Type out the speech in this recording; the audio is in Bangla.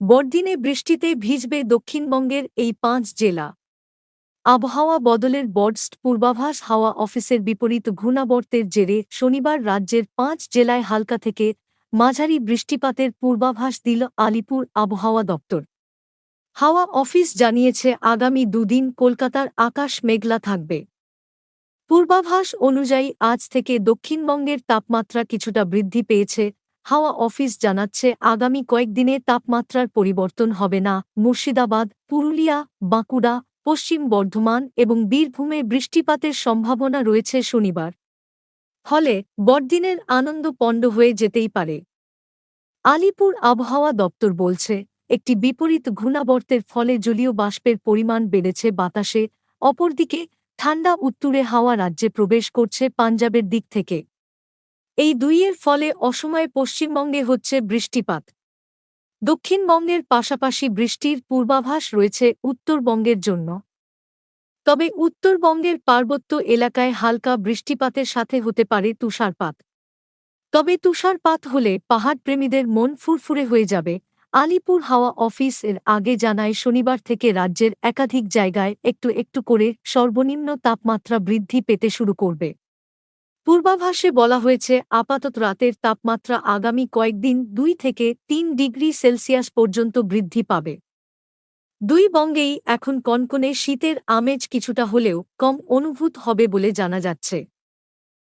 বড়দিনে বৃষ্টিতে ভিজবে দক্ষিণবঙ্গের এই পাঁচ জেলা। আবহাওয়া বদলের বডস্ট পূর্বাভাস হাওয়া অফিসের বিপরীত ঘূর্ণাবর্তের জেরে শনিবার রাজ্যের পাঁচ জেলায় হালকা থেকে মাঝারি বৃষ্টিপাতের পূর্বাভাস দিল আলিপুর আবহাওয়া দপ্তর। হাওয়া অফিস জানিয়েছে আগামী দুদিন কলকাতার আকাশ মেঘলা থাকবে। পূর্বাভাস অনুযায়ী আজ থেকে দক্ষিণবঙ্গের তাপমাত্রা কিছুটা বৃদ্ধি পেয়েছে হাওয়া অফিস জানাচ্ছে, আগামী কয়েকদিনে তাপমাত্রার পরিবর্তন হবে না। মুর্শিদাবাদ, পুরুলিয়া, বাঁকুড়া, পশ্চিম বর্ধমান এবং বীরভূমে বৃষ্টিপাতের সম্ভাবনা রয়েছে শনিবার। ফলে বড়দিনের আনন্দ পণ্ড হয়ে যেতেই পারে। আলিপুর আবহাওয়া দপ্তর বলছে, একটি বিপরীত ঘূর্ণাবর্তের ফলে জলীয় বাষ্পের পরিমাণ বেড়েছে বাতাসে, অপরদিকে ঠান্ডা উত্তুরে হাওয়া রাজ্যে প্রবেশ করছে পাঞ্জাবের দিক থেকে। এই দুইয়ের ফলে অসময়ে পশ্চিমবঙ্গে হচ্ছে বৃষ্টিপাত। দক্ষিণবঙ্গের পাশাপাশি বৃষ্টির পূর্বাভাস রয়েছে উত্তরবঙ্গের জন্য। তবে উত্তরবঙ্গের পার্বত্য এলাকায় হালকা বৃষ্টিপাতের সাথে হতে পারে তুষারপাত। তবে তুষারপাত হলে পাহাড়প্রেমীদের মন ফুরফুরে হয়ে যাবে। আলিপুর হাওয়া অফিস এর আগে জানায় শনিবার থেকে রাজ্যের একাধিক জায়গায় একটু একটু করে সর্বনিম্ন তাপমাত্রা বৃদ্ধি পেতে শুরু করবে। পূর্বাভাসে বলা হয়েছে, আপাতত রাতের তাপমাত্রা আগামী কয়েকদিন দুই থেকে তিন ডিগ্রি সেলসিয়াস পর্যন্ত বৃদ্ধি পাবে। দুই বঙ্গেই এখন কনকনে শীতের আমেজ কিছুটা হলেও কম অনুভূত হবে বলে জানা যাচ্ছে।